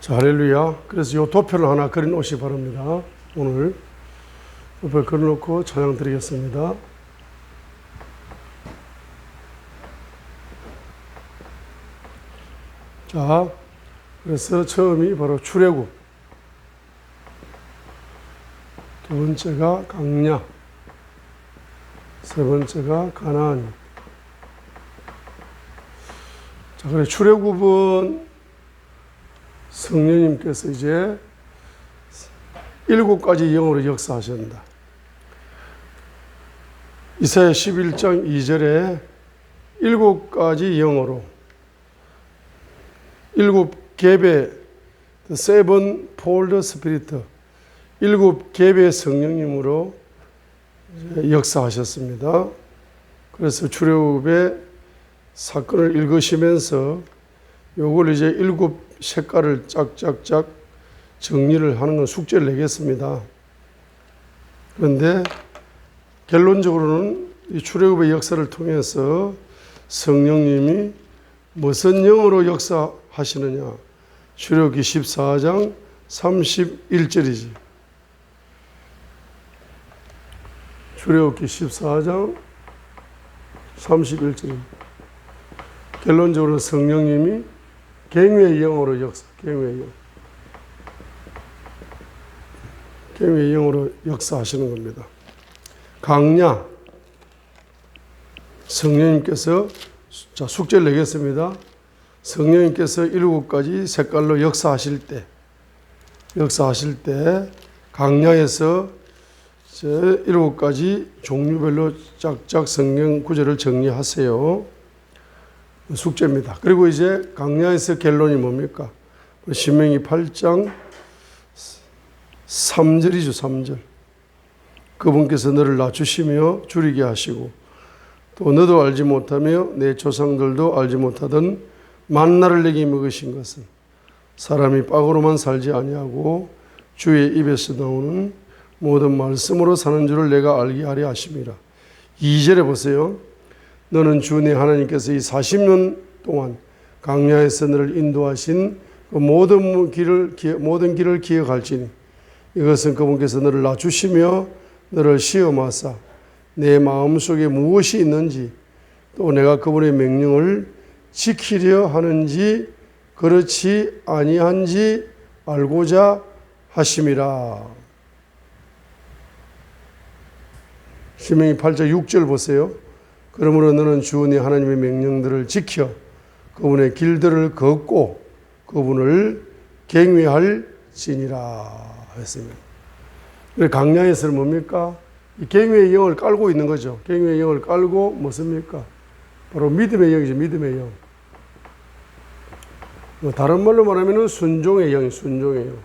자, 할렐루야. 그래서 요 도표를 하나 그려 놓으시 바랍니다. 오늘 도표를 그려 놓고 찬양 드리겠습니다. 자, 그래서 처음이 바로 출애굽. 두 번째가 강야. 세 번째가 가나안. 자, 그래 출애굽은 성령님께서 이제 일곱 가지 영으로 역사하신다. 이사야 11장 2절에 일곱 가지 영어로 일곱 the seven fold spirit 일곱 개배 성령님으로 역사하셨습니다. 그래서 출애굽의 사건을 읽으시면서 요걸 이제 일곱 색깔을 짝짝짝 정리를 하는 건 숙제를 내겠습니다. 그런데 결론적으로는 이 출애굽의 역사를 통해서 성령님이 무슨 영으로 역사하시느냐? 출애굽기 14장 31절이지. 출애굽기 14장 31절. 결론적으로 성령님이 갱의 영으로 역사, 갱의 영. 갱의 영으로 역사하시는 겁니다. 강야. 성령님께서 자, 숙제를 내겠습니다. 성령님께서 일곱 가지 색깔로 역사하실 때, 역사하실 때, 강야에서 저 일곱 가지 종류별로 짝짝 성경 구절을 정리하세요. 숙제입니다. 그리고 이제 강야에서 결론이 뭡니까? 신명기 8장 3절이죠, 3절. 그분께서 너를 낮추시며 줄이게 하시고 또 너도 알지 못하며 내 조상들도 알지 못하던 만나를 내게 먹으신 것은 사람이 빵으로만 살지 아니하고 주의 입에서 나오는 모든 말씀으로 사는 줄을 내가 알게 하려 하심이라. 2절에 보세요. 너는 주내 하나님께서 이 40년 동안 강야에서 너를 인도하신 그 모든 길을 모든 길을 기억할지니 이것은 그분께서 너를 낮추시며 너를 시험하사 내 마음속에 무엇이 있는지 또 내가 그분의 명령을 지키려 하는지 그렇지 아니한지 알고자 하심이라. 신명기 8장 6절 보세요. 그러므로 너는 주네 하나님의 명령들을 지켜 그분의 길들을 걷고 그분을 갱외할 지니라 했습니다. 강야에서는 뭡니까? 이 갱외의 영을 깔고 있는 거죠. 갱외의 영을 깔고 무엇입니까? 바로 믿음의 영이죠. 믿음의 영. 뭐 다른 말로 말하면 순종의 영이 순종의 영.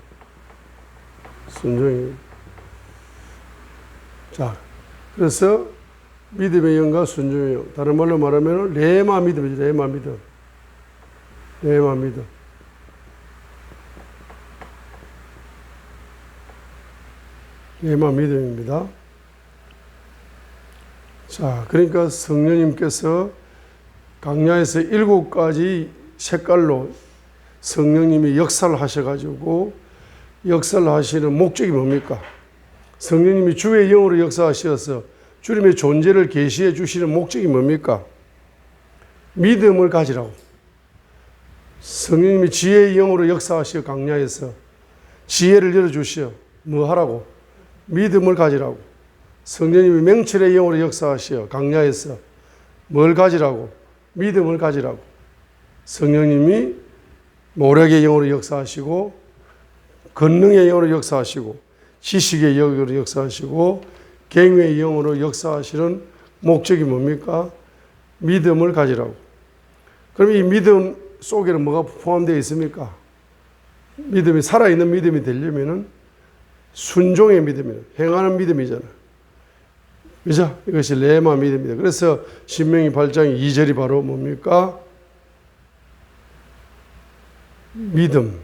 순종의 영. 자, 그래서 믿음의 영과 순종의 영. 다른 말로 말하면 레마 믿음이죠. 레마 믿음. 레마 믿음. 레마 믿음입니다. 자, 그러니까 성령님께서 강야에서 일곱 가지 색깔로 성령님이 역사를 하셔가지고 역사를 하시는 목적이 뭡니까? 성령님이 주의 영으로 역사하셔서 주님의 존재를 계시해 주시는 목적이 뭡니까? 믿음을 가지라고. 성령님이 지혜의 영으로 역사하시어 강야에서 지혜를 열어주시어 뭐 하라고? 믿음을 가지라고. 성령님이 명철의 영으로 역사하시어 강야에서 뭘 가지라고? 믿음을 가지라고. 성령님이 모략의 영으로 역사하시고 권능의 영으로 역사하시고 지식의 영으로 역사하시고 갱의 영으로 역사하시는 목적이 뭡니까? 믿음을 가지라고. 그럼 이 믿음 속에는 뭐가 포함되어 있습니까? 믿음이 살아있는 믿음이 되려면은 순종의 믿음이에요. 행하는 믿음이잖아. 그죠? 이것이 레마 믿음이다. 그래서 신명기 8장 2절이 바로 뭡니까? 믿음,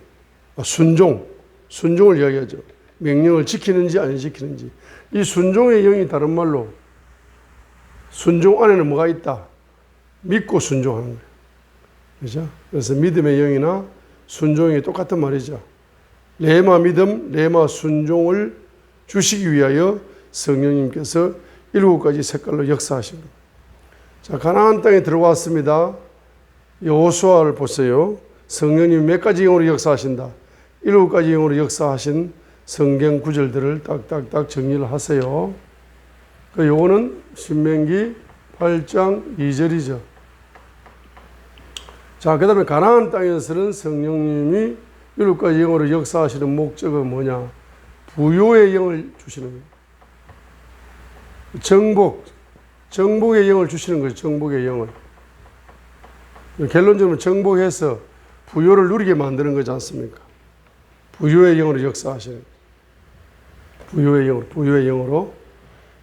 아, 순종, 순종을 이야기하죠. 명령을 지키는지 안 지키는지. 이 순종의 영이 다른 말로 순종 안에는 뭐가 있다? 믿고 순종하는 거예요. 그죠? 그래서 믿음의 영이나 순종이 똑같은 말이죠. 레마 믿음, 레마 순종을 주시기 위하여 성령님께서 일곱 가지 색깔로 역사하십니다. 자, 가나안 땅에 들어왔습니다. 여호수아를 보세요. 성령님 몇 가지 영으로 역사하신다. 일곱 가지 영으로 역사하신 성경 구절들을 딱딱딱 정리를 하세요. 그 요거는 신명기 8장 2절이죠. 자, 그 다음에 가나안 땅에서는 성령님이 가지 영으로 역사하시는 목적은 뭐냐? 부요의 영을 주시는 거예요. 정복, 정복의 영을 주시는 거죠. 정복의 영을. 결론적으로 정복해서 부요를 누리게 만드는 거지 않습니까? 부요의 영으로 역사하시는 부요의 영으로, 부요의 영으로.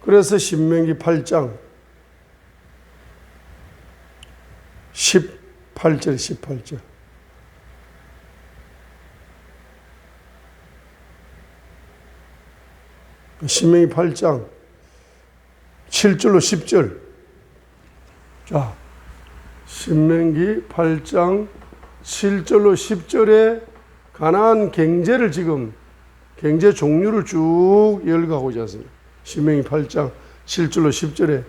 그래서 신명기 8장 18절, 18절. 신명기 8장 7절로 10절. 자, 신명기 8장 7절로 10절에 가나안 경제를 지금 경제 종류를 쭉 열거하고 있지 않습니까? 신명기 8장 7절로 10절에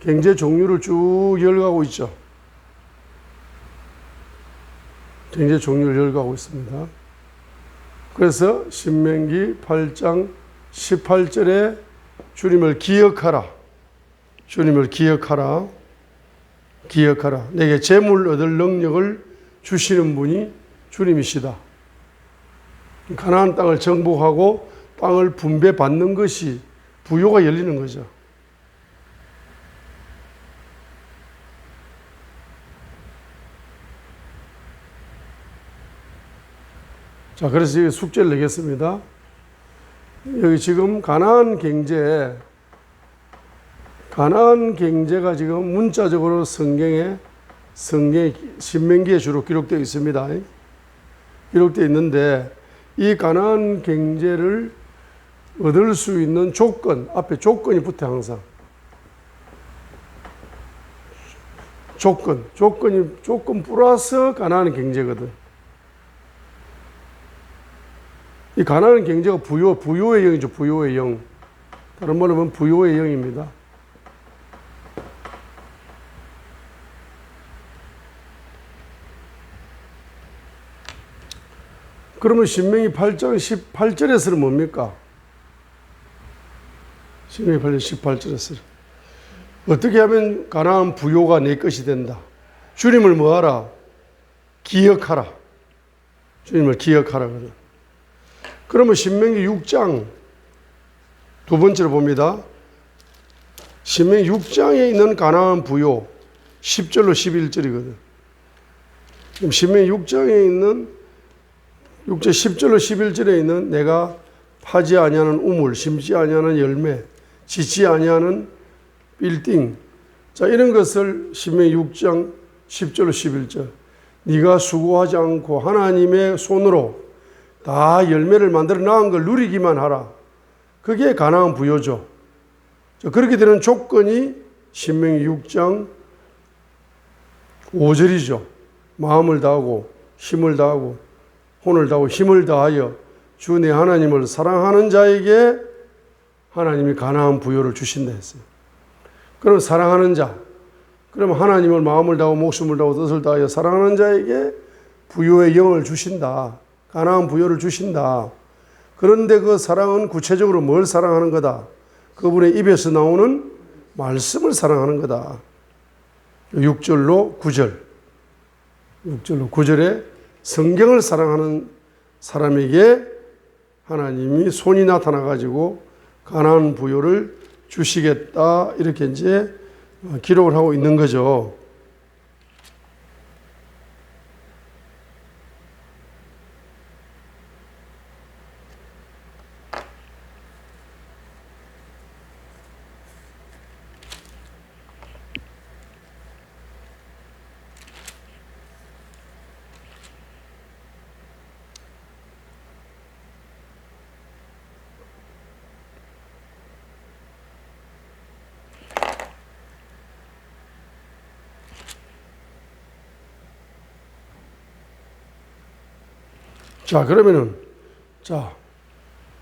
경제 종류를 쭉 열거하고 있죠. 경제 종류를 열거하고 있습니다. 그래서 신명기 8장 18절에 주님을 기억하라. 주님을 기억하라. 기억하라. 내게 재물 얻을 능력을 주시는 분이 주님이시다. 가나안 땅을 정복하고 땅을 분배받는 것이 부요가 열리는 거죠. 자, 그래서 여기 숙제를 내겠습니다. 여기 지금 가나안 경제, 가나안 경제가 지금 문자적으로 성경에 성경 신명기에 주로 기록되어 있습니다. 기록되어 있는데 이 가나안 경제를 얻을 수 있는 조건 앞에 조건이 붙어 항상 조건 조건이 조건 플러스 가나안 경제거든. 이 가나안 경제가 부요 부요의 영이죠 부요의 영. 다른 말로 하면 부요의 영입니다. 그러면 신명기 8장 18절에서는 뭡니까? 신명기 8장 18절에서는 어떻게 하면 가나안 부요가 내 것이 된다. 주님을 뭐하라? 기억하라. 주님을 기억하라. 그러면 신명기 6장 두 번째로 봅니다. 신명기 6장에 있는 가나안 부요 10절로 11절이거든. 그럼 신명기 6장에 있는 6절 10절로 11절에 있는 내가 파지 아니하는 우물, 심지 아니하는 열매, 짓지 아니하는 빌딩. 자, 이런 것을 신명 6장 10절로 11절. 네가 수고하지 않고 하나님의 손으로 다 열매를 만들어 나은 걸 누리기만 하라. 그게 가나안 부여죠. 자, 그렇게 되는 조건이 신명기 6장 5절이죠. 마음을 다하고 힘을 다하고 혼을 다하고 힘을 다하여 주 내 하나님을 사랑하는 자에게 하나님이 가나안 부여를 주신다 했어요. 그럼 사랑하는 자, 그럼 하나님을 마음을 다하고 목숨을 다하고 뜻을 다하여 사랑하는 자에게 부여의 영을 주신다. 가나안 부여를 주신다. 그런데 그 사랑은 구체적으로 뭘 사랑하는 거다? 그분의 입에서 나오는 말씀을 사랑하는 거다. 6절로 9절. 6절로 9절에 성경을 사랑하는 사람에게 하나님이 손이 나타나 가지고 가나안 부여를 주시겠다 이렇게 이제 기록을 하고 있는 거죠. 자, 그러면은, 자,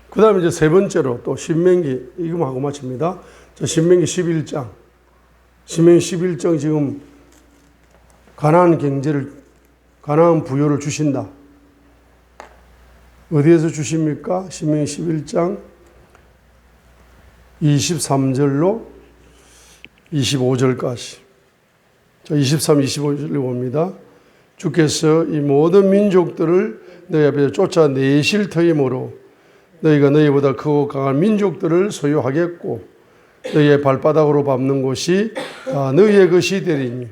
그 다음에 이제 세 번째로 또 신명기, 이거 하고 마칩니다. 자, 신명기 11장. 신명기 11장 지금 가나안 경제를, 가나안 부여를 주신다. 어디에서 주십니까? 신명기 11장 23절로 25절까지. 자, 23, 25절을 봅니다. 주께서 이 모든 민족들을 너희 앞에서 쫓아내실 터이므로 너희가 너희보다 크고 강한 민족들을 소유하겠고 너희의 발바닥으로 밟는 곳이 다 너희의 것이 되리니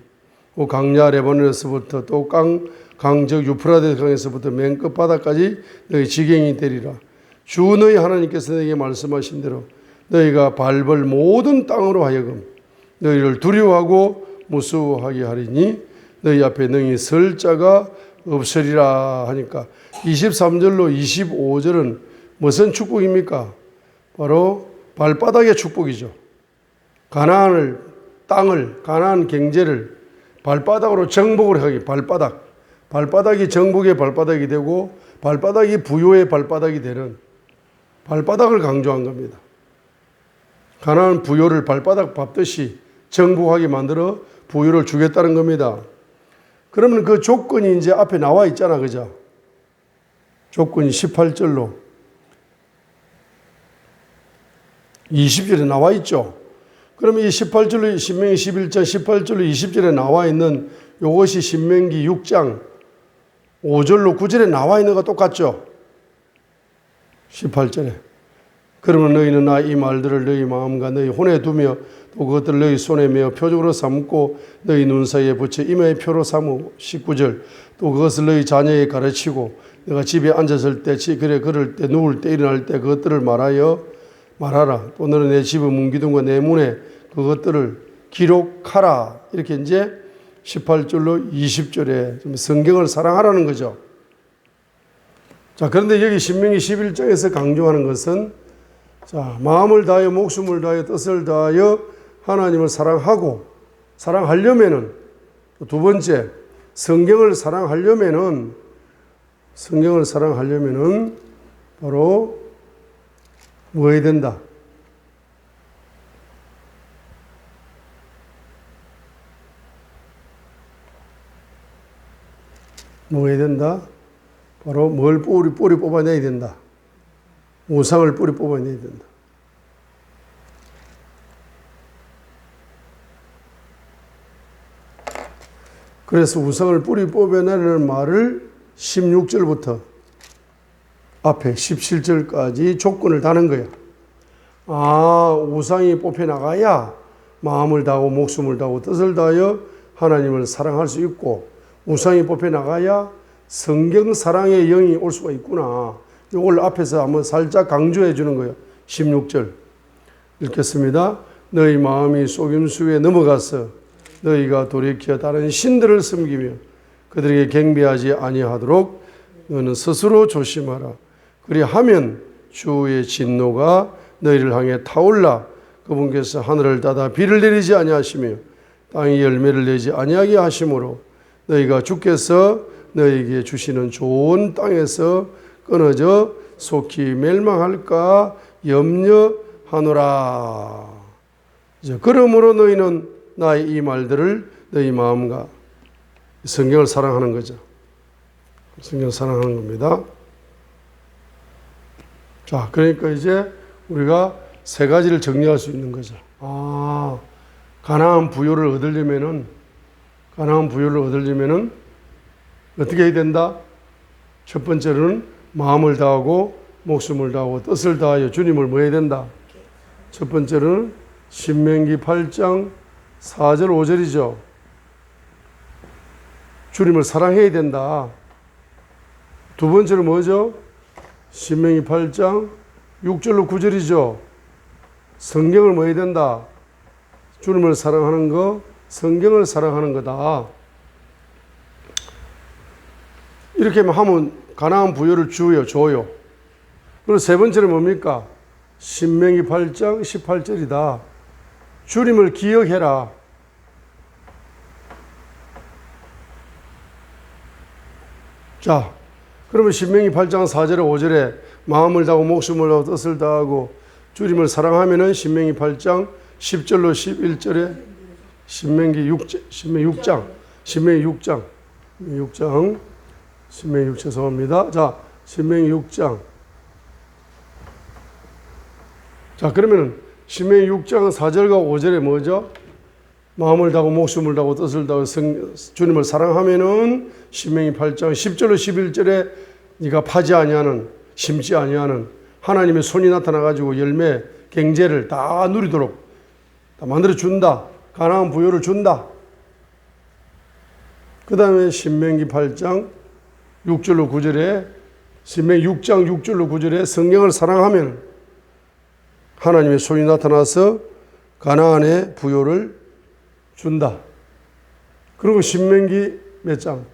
그 강야 레바논에서부터 또 강, 강적 유프라데 강에서부터 맨 끝바닥까지 너희 지경이 되리라. 주 너희 하나님께서 너희에게 말씀하신 대로 너희가 밟을 모든 땅으로 하여금 너희를 두려워하고 무서워하게 하리니 너희 앞에 능히 설 자가 없으리라 하니까 23절로 25절은 무슨 축복입니까? 바로 발바닥의 축복이죠. 가나안을 땅을 가나안 경제를 발바닥으로 정복을 하기 발바닥 발바닥이 정복의 발바닥이 되고 발바닥이 부요의 발바닥이 되는 발바닥을 강조한 겁니다. 가나안 부요를 발바닥 밟듯이 정복하게 만들어 부요를 주겠다는 겁니다. 그러면 그 조건이 이제 앞에 나와 있잖아, 그죠? 조건이 18절로 20절에 나와 있죠. 그러면 이 18절로 신명기 11장 18절로 20절에 나와 있는 이것이 신명기 6장 5절로 9절에 나와 있는 거 똑같죠? 18절에. 그러면 너희는 나 이 말들을 너희 마음과 너희 혼에 두며 또 그것들을 너희 손에 메어 표적으로 삼고 너희 눈 사이에 붙여 임의 표로 삼으 19절. 또 그것을 너희 자녀에 가르치고 내가 집에 앉았을 때 그래 걸을 때 누울 때 일어날 때 그것들을 말하여 말하라. 또 너는 내 집의 문기둥과 내 문에 그것들을 기록하라. 이렇게 이제 18절로 20절에 좀 성경을 사랑하라는 거죠. 자, 그런데 여기 신명기 11장에서 강조하는 것은 자, 마음을 다하여 목숨을 다하여 뜻을 다하여 하나님을 사랑하고 사랑하려면은 두 번째 성경을 사랑하려면은 성경을 사랑하려면은 바로 뭐 해야 된다? 뭐 해야 된다? 바로 뭘 뿌리, 뿌리 뽑아내야 된다. 우상을 뿌리 뽑아내야 된다. 그래서 우상을 뿌리 뽑아내는 말을 16절부터 앞에 17절까지 조건을 다는 거야. 아, 우상이 뽑혀 나가야 마음을 다하고 목숨을 다하고 뜻을 다하여 하나님을 사랑할 수 있고 우상이 뽑혀 나가야 성경 사랑의 영이 올 수가 있구나. 이걸 앞에서 한번 살짝 강조해 주는 거예요. 16절 읽겠습니다. 너희 마음이 속임수에 넘어가서 너희가 돌이켜 다른 신들을 섬기며 그들에게 경배하지 아니하도록 너는 스스로 조심하라. 그리하면 주의 진노가 너희를 향해 타올라 그분께서 하늘을 닫아 비를 내리지 아니하시며 땅이 열매를 내지 아니하게 하심으로 너희가 주께서 너희에게 주시는 좋은 땅에서 끊어져 속히 멸망할까 염려하노라. 그러므로 너희는 나의 이 말들을 너희 마음과 성경을 사랑하는 거죠. 성경을 사랑하는 겁니다. 자, 그러니까 이제 우리가 세 가지를 정리할 수 있는 거죠. 아, 가나안 부요를 얻으려면은 가나안 부요를 얻으려면은 어떻게 해야 된다? 첫 번째로는 마음을 다하고 목숨을 다하고 뜻을 다하여 주님을 뭐 해야 된다? 첫 번째로는 신명기 8장 4절 5절이죠. 주님을 사랑해야 된다. 두 번째로 뭐죠? 신명기 8장 6절로 9절이죠. 성경을 뭐 해야 된다? 주님을 사랑하는 거, 성경을 사랑하는 거다. 이렇게 하면 가나안 부여를 주요, 줘요. 그리고 세 번째는 뭡니까? 신명기 8장 18절이다. 주님을 기억해라. 자, 그러면 신명기 8장 4절에 5절에 마음을 다하고 목숨을 다하고 뜻을 다하고 주님을 사랑하면은 신명기 8장 10절로 11절에 신명기 6 신명기 6장 신명기 6장 6장 신명기 6 죄송합니다. 자, 신명기 6장 자, 그러면은 신명기 6장 4절과 5절에 뭐죠? 마음을 다하고 목숨을 다하고 뜻을 다하고 성, 주님을 사랑하면은 신명기 8장 10절로 11절에 네가 파지 아니하는 심지 아니하는 하나님의 손이 나타나 가지고 열매 경제를 다 누리도록 다 만들어 준다. 가나안 부여를 준다. 그다음에 신명기 8장 6절로 9절에 신명기 6장 6절로 9절에 성령을 사랑하면 하나님의 손이 나타나서 가나안의 부여를 준다. 그리고 신명기 몇 장?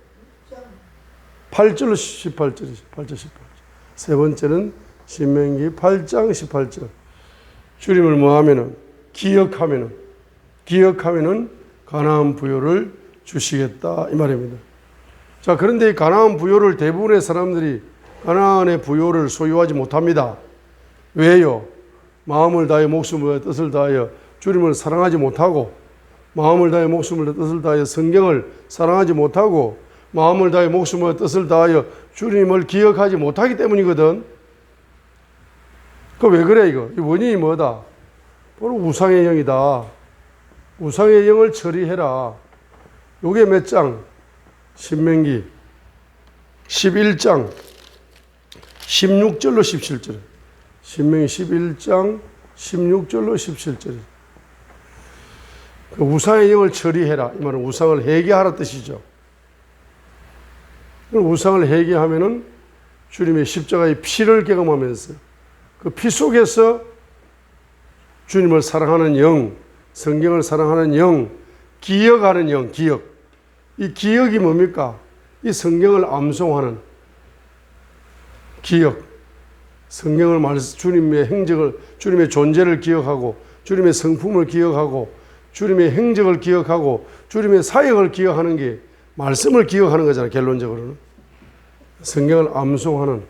8절로 18절이죠. 8절 18절. 세 번째는 신명기 8장 18절. 주님을 뭐 하면은 기억하면은 기억하면은 가나안 부여를 주시겠다 이 말입니다. 자, 그런데 이 가나안 부여를 대부분의 사람들이 가나안의 부여를 소유하지 못합니다. 왜요? 마음을 다해 목숨을 뜻을 다하여 주님을 사랑하지 못하고 마음을 다해 목숨을 뜻을 다하여 성경을 사랑하지 못하고 마음을 다해 목숨을 뜻을 다하여 주님을 기억하지 못하기 때문이거든. 그 왜 그래 이거? 이 원인이 뭐다? 바로 우상의 영이다. 우상의 영을 처리해라. 요게 몇 장? 신명기 11장 16절로 17절. 신명기 11장 16절로 17절. 그 우상의 영을 처리해라. 이 말은 우상을 해계하라 뜻이죠. 그 우상을 해계하면은 주님의 십자가의 피를 경험하면서 그 피 속에서 주님을 사랑하는 영, 성경을 사랑하는 영, 기억하는 영, 기억. 이 기억이 뭡니까? 이 성경을 암송하는 기억. 성경을 말 주님의 행적을 주님의 존재를 기억하고 주님의 성품을 기억하고 주님의 행적을 기억하고 주님의 사역을 기억하는 게 말씀을 기억하는 거잖아요. 결론적으로는 성경을 암송하는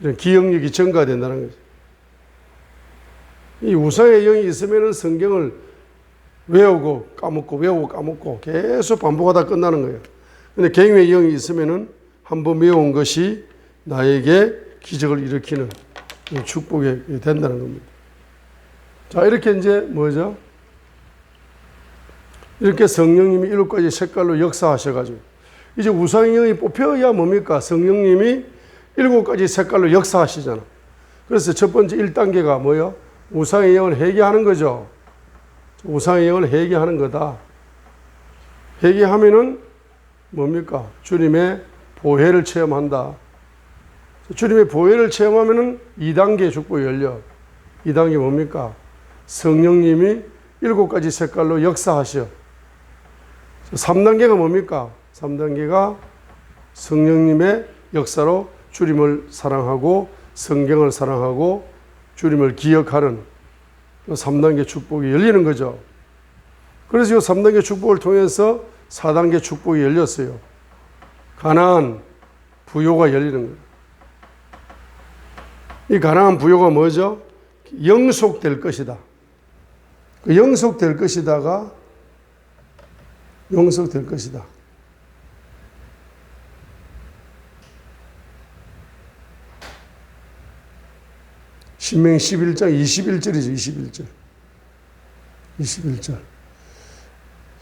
이런 기억력이 증가된다는 거죠. 이 우상의 영이 있으면은 성경을 외우고 까먹고 외우고 까먹고 계속 반복하다 끝나는 거예요. 근데 갱의 영이 있으면은 한 번 외운 것이 나에게 기적을 일으키는 축복이 된다는 겁니다. 자, 이렇게 이제 뭐죠? 이렇게 성령님이 일곱 가지 색깔로 역사하셔가지고 이제 우상의 영이 뽑혀야 뭡니까? 성령님이 일곱 가지 색깔로 역사하시잖아. 그래서 첫 번째 1단계가 뭐예요? 우상의 영을 회개하는 거죠. 우상의 영을 회개하는 거다. 회개하면은 뭡니까? 주님의 보혜를 체험한다. 주님의 보혜를 체험하면은 2단계 축복이 열려. 2단계 뭡니까? 성령님이 일곱 가지 색깔로 역사하셔. 3단계가 뭡니까? 3단계가 성령님의 역사로 주님을 사랑하고 성경을 사랑하고 주님을 기억하는 3단계 축복이 열리는 거죠. 그래서 이 3단계 축복을 통해서 4단계 축복이 열렸어요. 가나안 부요가 열리는 거예요. 이 가나안 부요가 뭐죠? 영속될 것이다. 그 영속될 것이다가 영속될 것이다. 신명 11장 21절이죠. 21절. 21절.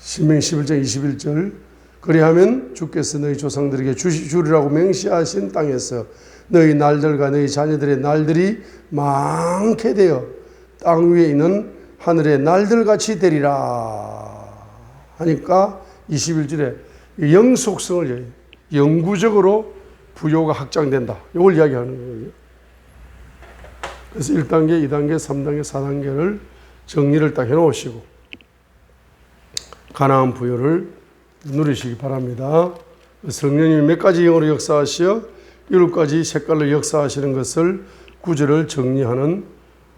신명 11장 21절. 그리하면 주께서 너희 조상들에게 주시, 주리라고 맹시하신 땅에서 너희 날들과 너희 자녀들의 날들이 많게 되어 땅 위에 있는 하늘의 날들같이 되리라. 하니까 21절에 영속성을 영구적으로 부요가 확장된다. 이걸 이야기하는 거예요. 그래서 1단계, 2단계, 3단계, 4단계를 정리를 딱 해놓으시고 가나안 부여를 누리시기 바랍니다. 성령님이 몇 가지 영으로 역사하시어 일곱 가지 색깔로 역사하시는 것을 구절을 정리하는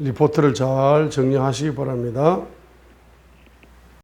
리포트를 잘 정리하시기 바랍니다.